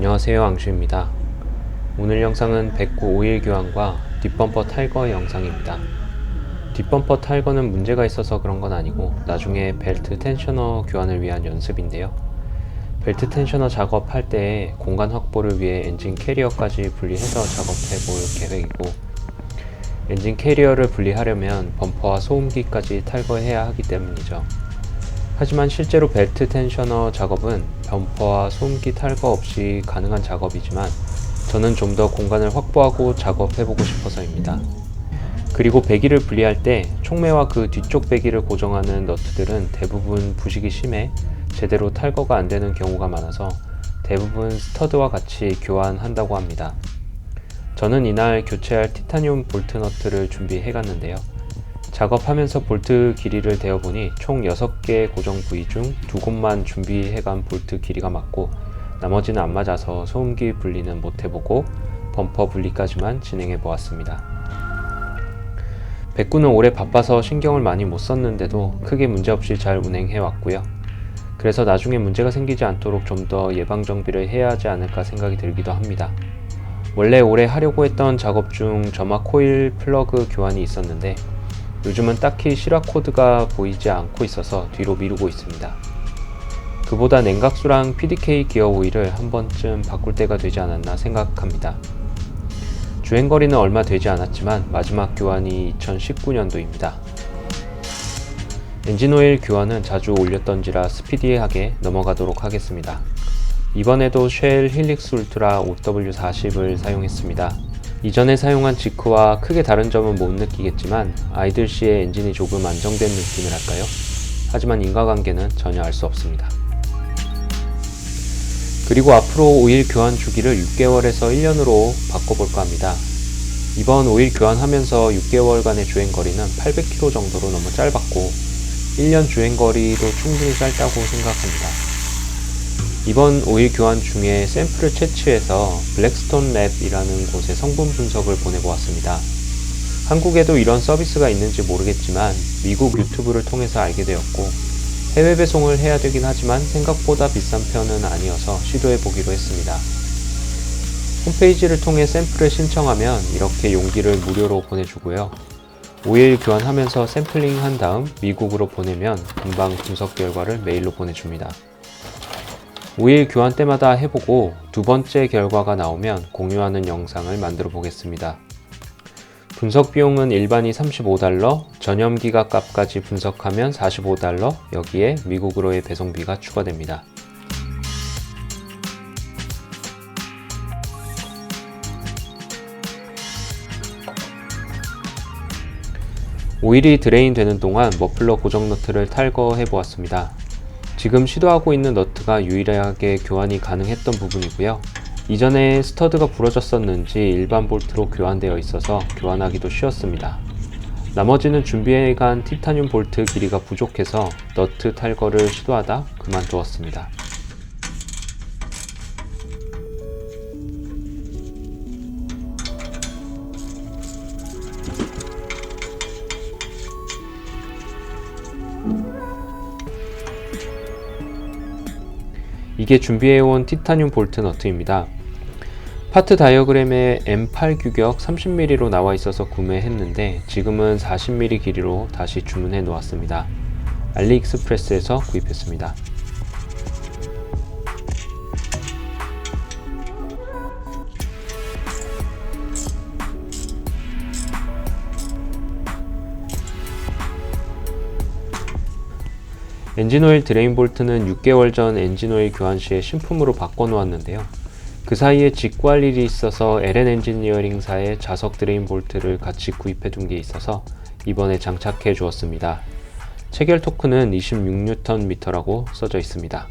안녕하세요 앙슈입니다. 오늘 영상은 백구 오일 교환과 뒷범퍼 탈거 영상입니다. 뒷범퍼 탈거는 문제가 있어서 그런 건 아니고 나중에 벨트 텐셔너 교환을 위한 연습인데요. 벨트 텐셔너 작업할 때 공간 확보를 위해 엔진 캐리어까지 분리해서 작업해 볼 계획이고 엔진 캐리어를 분리하려면 범퍼와 소음기까지 탈거해야 하기 때문이죠. 하지만 실제로 벨트 텐셔너 작업은 범퍼와 소음기 탈거 없이 가능한 작업이지만 저는 좀 더 공간을 확보하고 작업해보고 싶어서입니다. 그리고 배기를 분리할 때 총매와 그 뒤쪽 배기를 고정하는 너트들은 대부분 부식이 심해 제대로 탈거가 안 되는 경우가 많아서 대부분 스터드와 같이 교환한다고 합니다. 저는 이날 교체할 티타늄 볼트 너트를 준비해 갔는데요. 작업하면서 볼트 길이를 대어보니 총 6개 고정 부위 중두 곳만 준비해간 볼트 길이가 맞고 나머지는 안 맞아서 소음기 분리는 못 해보고 범퍼 분리까지만 진행해 보았습니다. 백구는 올해 바빠서 신경을 많이 못 썼는데도 크게 문제없이 잘 운행해 왔고요. 그래서 나중에 문제가 생기지 않도록 좀 더 예방 정비를 해야 하지 않을까 생각이 들기도 합니다. 원래 올해 하려고 했던 작업 중 점화 코일 플러그 교환이 있었는데 요즘은 딱히 실화 코드가 보이지 않고 있어서 뒤로 미루고 있습니다. 그보다 냉각수랑 PDK 기어 오일을 한 번쯤 바꿀 때가 되지 않았나 생각합니다. 주행거리는 얼마 되지 않았지만 마지막 교환이 2019년도입니다. 엔진오일 교환은 자주 올렸던지라 스피디하게 넘어가도록 하겠습니다. 이번에도 쉘 힐릭스 울트라 OW40을 사용했습니다. 이전에 사용한 지크와 크게 다른 점은 못 느끼겠지만 아이들 시의 엔진이 조금 안정된 느낌을 할까요? 하지만 인과관계는 전혀 알 수 없습니다. 그리고 앞으로 오일 교환 주기를 6개월에서 1년으로 바꿔볼까 합니다. 이번 오일 교환하면서 6개월간의 주행 거리는 800km 정도로 너무 짧았고 1년 주행 거리도 충분히 짧다고 생각합니다. 이번 오일 교환 중에 샘플을 채취해서 블랙스톤 랩이라는 곳에 성분 분석을 보내보았습니다. 한국에도 이런 서비스가 있는지 모르겠지만 미국 유튜브를 통해서 알게 되었고 해외 배송을 해야 되긴 하지만 생각보다 비싼 편은 아니어서 시도해 보기로 했습니다. 홈페이지를 통해 샘플을 신청하면 이렇게 용기를 무료로 보내주고요. 오일 교환하면서 샘플링 한 다음 미국으로 보내면 금방 분석 결과를 메일로 보내줍니다. 오일 교환 때마다 해보고 두 번째 결과가 나오면 공유하는 영상을 만들어 보겠습니다. 분석 비용은 일반이 35달러, 전염기가 값까지 분석하면 45달러, 여기에 미국으로의 배송비가 추가됩니다. 오일이 드레인 되는 동안 머플러 고정 너트를 탈거해 보았습니다. 지금 시도하고 있는 너트가 유일하게 교환이 가능했던 부분이고요. 이전에 스터드가 부러졌었는지 일반 볼트로 교환되어 있어서 교환하기도 쉬웠습니다. 나머지는 준비해간 티타늄 볼트 길이가 부족해서 너트 탈거를 시도하다 그만두었습니다. 이게 준비해온 티타늄 볼트 너트입니다. 파트 다이어그램에 M8 규격 30mm로 나와 있어서 구매했는데 지금은 40mm 길이로 다시 주문해 놓았습니다. 알리익스프레스에서 구입했습니다. 엔진오일 드레인 볼트는 6개월 전 엔진오일 교환 시에 신품으로 바꿔놓았는데요. 그 사이에 직구할 일이 있어서 LN 엔지니어링사의 자석 드레인 볼트를 같이 구입해 둔 게 있어서 이번에 장착해 주었습니다. 체결 토크는 26Nm라고 써져 있습니다.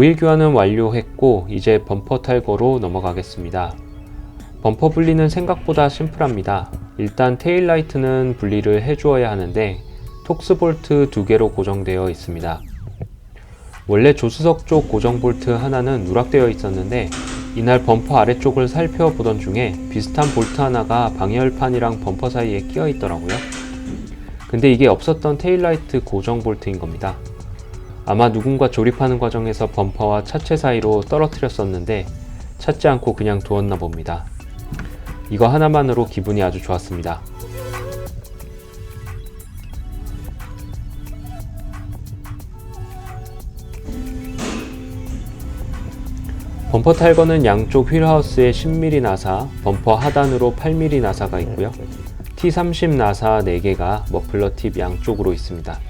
오일 교환은 완료했고 이제 범퍼 탈거로 넘어가겠습니다. 범퍼 분리는 생각보다 심플합니다. 일단 테일라이트는 분리를 해주어야 하는데 톡스 볼트 두 개로 고정되어 있습니다. 원래 조수석 쪽 고정 볼트 하나는 누락되어 있었는데 이날 범퍼 아래쪽을 살펴보던 중에 비슷한 볼트 하나가 방열판이랑 범퍼 사이에 끼어 있더라고요. 근데 이게 없었던 테일라이트 고정 볼트인 겁니다. 아마 누군가 조립하는 과정에서 범퍼와 차체 사이로 떨어뜨렸었는데 찾지 않고 그냥 두었나 봅니다. 이거 하나만으로 기분이 아주 좋았습니다. 범퍼 탈거는 양쪽 휠하우스에 10mm 나사, 범퍼 하단으로 8mm 나사가 있고요. T30 나사 4개가 머플러 팁 양쪽으로 있습니다.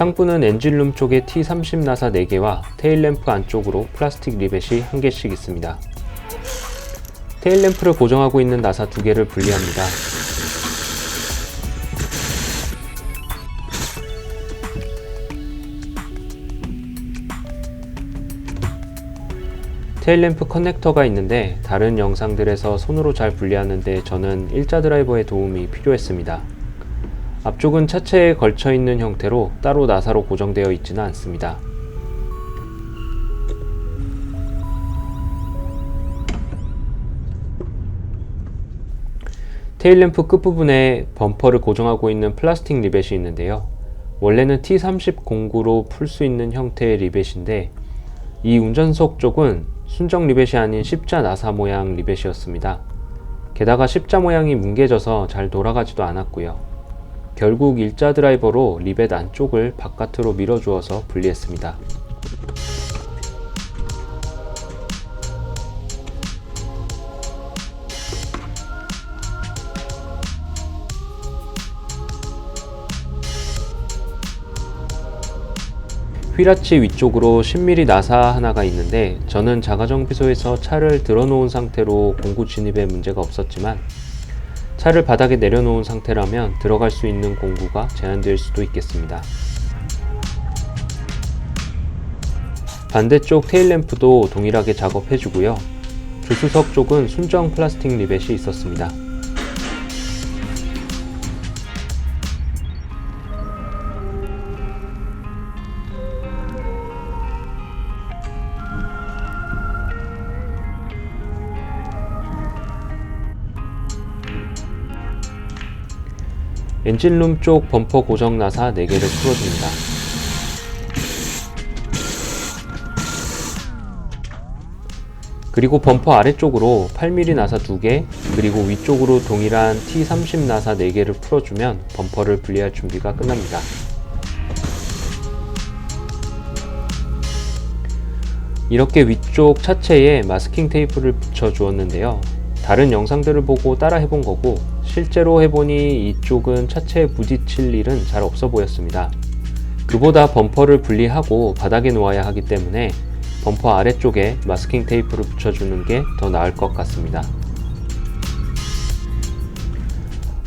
상부는 엔진룸 쪽에 T30 나사 4개와 테일램프 안쪽으로 플라스틱 리벳이 1개씩 있습니다. 테일램프를 고정하고 있는 나사 2개를 분리합니다. 테일램프 커넥터가 있는데 다른 영상들에서 손으로 잘 분리하는데 저는 일자 드라이버의 도움이 필요했습니다. 앞쪽은 차체에 걸쳐 있는 형태로 따로 나사로 고정되어 있지는 않습니다. 테일램프 끝부분에 범퍼를 고정하고 있는 플라스틱 리벳이 있는데요. 원래는 T30 공구로 풀 수 있는 형태의 리벳인데 이 운전석 쪽은 순정 리벳이 아닌 십자 나사 모양 리벳이었습니다. 게다가 십자 모양이 뭉개져서 잘 돌아가지도 않았고요. 결국 일자 드라이버로 리벳 안쪽을 바깥으로 밀어주어서 분리했습니다. 휠아치 위쪽으로 10mm 나사 하나가 있는데 저는 자가정비소에서 차를 들어놓은 상태로 공구 진입에 문제가 없었지만 차를 바닥에 내려놓은 상태라면 들어갈 수 있는 공구가 제한될 수도 있겠습니다. 반대쪽 테일램프도 동일하게 작업해주고요. 조수석 쪽은 순정 플라스틱 리벳이 있었습니다. 엔진룸 쪽 범퍼 고정 나사 4개를 풀어줍니다. 그리고 범퍼 아래쪽으로 8mm 나사 2개, 그리고 위쪽으로 동일한 T30 나사 4개를 풀어주면 범퍼를 분리할 준비가 끝납니다. 이렇게 위쪽 차체에 마스킹 테이프를 붙여 주었는데요. 다른 영상들을 보고 따라 해본 거고 실제로 해보니 이쪽은 차체에 부딪힐 일은 잘 없어 보였습니다. 그보다 범퍼를 분리하고 바닥에 놓아야 하기 때문에 범퍼 아래쪽에 마스킹 테이프를 붙여주는 게 더 나을 것 같습니다.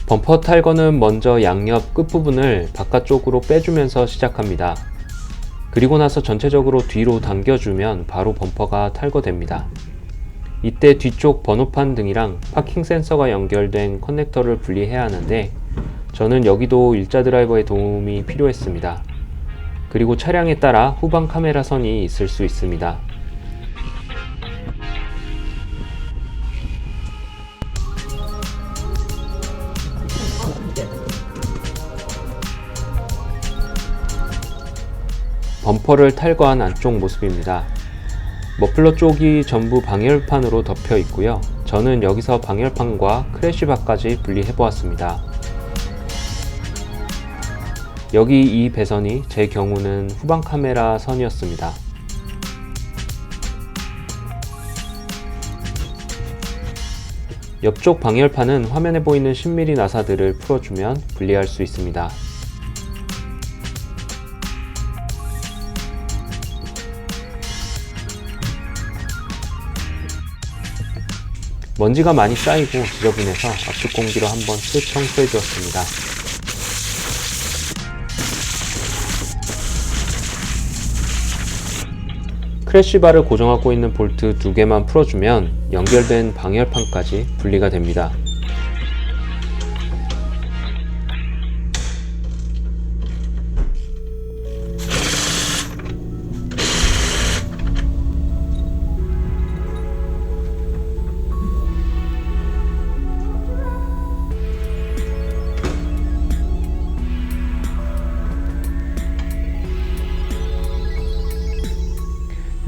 범퍼 탈거는 먼저 양옆 끝부분을 바깥쪽으로 빼주면서 시작합니다. 그리고 나서 전체적으로 뒤로 당겨주면 바로 범퍼가 탈거됩니다. 이때 뒤쪽 번호판 등이랑 파킹 센서가 연결된 커넥터를 분리해야 하는데 저는 여기도 일자 드라이버의 도움이 필요했습니다. 그리고 차량에 따라 후방 카메라 선이 있을 수 있습니다. 범퍼를 탈거한 안쪽 모습입니다. 머플러 쪽이 전부 방열판으로 덮여 있고요. 저는 여기서 방열판과 크래쉬바까지 분리해 보았습니다. 여기 이 배선이 제 경우는 후방 카메라 선이었습니다. 옆쪽 방열판은 화면에 보이는 10mm 나사들을 풀어주면 분리할 수 있습니다. 먼지가 많이 쌓이고 지저분해서 압축 공기로 한번 쓱 청소해 주었습니다. 크래쉬바를 고정하고 있는 볼트 두 개만 풀어주면 연결된 방열판까지 분리가 됩니다.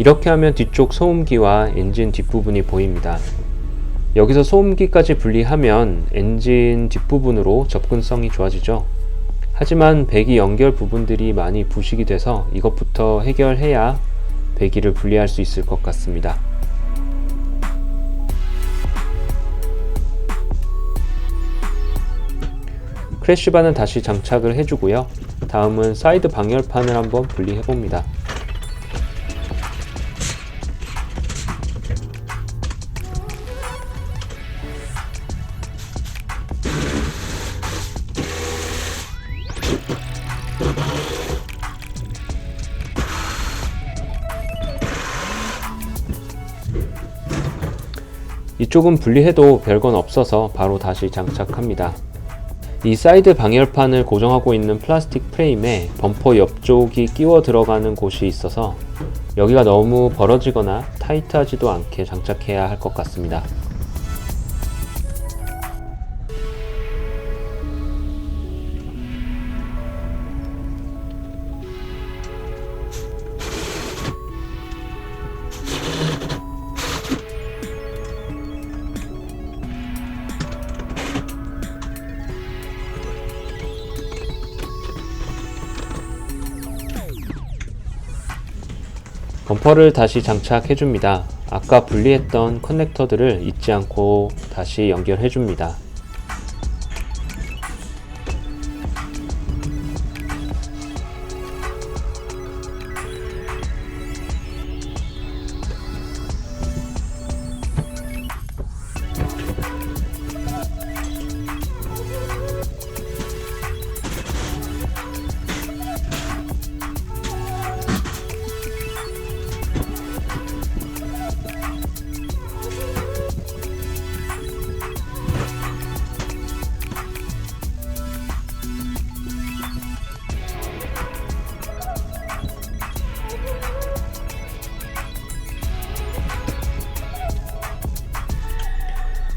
이렇게 하면 뒤쪽 소음기와 엔진 뒷부분이 보입니다. 여기서 소음기까지 분리하면 엔진 뒷부분으로 접근성이 좋아지죠. 하지만 배기 연결 부분들이 많이 부식이 돼서 이것부터 해결해야 배기를 분리할 수 있을 것 같습니다. 크래쉬바는 다시 장착을 해주고요. 다음은 사이드 방열판을 한번 분리해 봅니다. 이쪽은 분리해도 별건 없어서 바로 다시 장착합니다. 이 사이드 방열판을 고정하고 있는 플라스틱 프레임에 범퍼 옆쪽이 끼워 들어가는 곳이 있어서 여기가 너무 벌어지거나 타이트하지도 않게 장착해야 할 것 같습니다. 범퍼를 다시 장착해 줍니다. 아까 분리했던 커넥터들을 잊지 않고 다시 연결해 줍니다.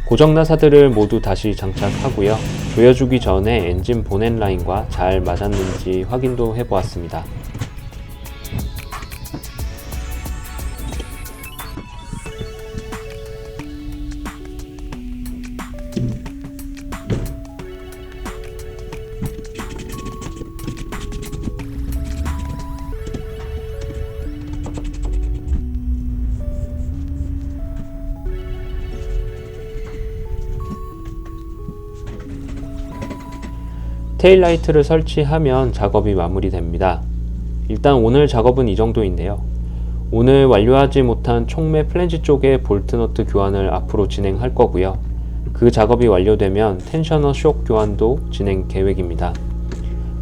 고정 나사들을 모두 다시 장착하고요. 조여주기 전에 엔진 보넷 라인과 잘 맞았는지 확인도 해보았습니다. 테일라이트를 설치하면 작업이 마무리됩니다. 일단 오늘 작업은 이 정도인데요. 오늘 완료하지 못한 총매 플랜지 쪽의 볼트너트 교환을 앞으로 진행할 거고요. 그 작업이 완료되면 텐셔너 쇼 교환도 진행 계획입니다.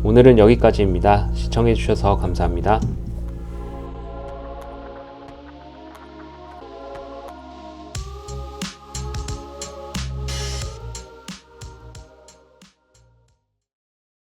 오늘은 여기까지입니다. 시청해주셔서 감사합니다.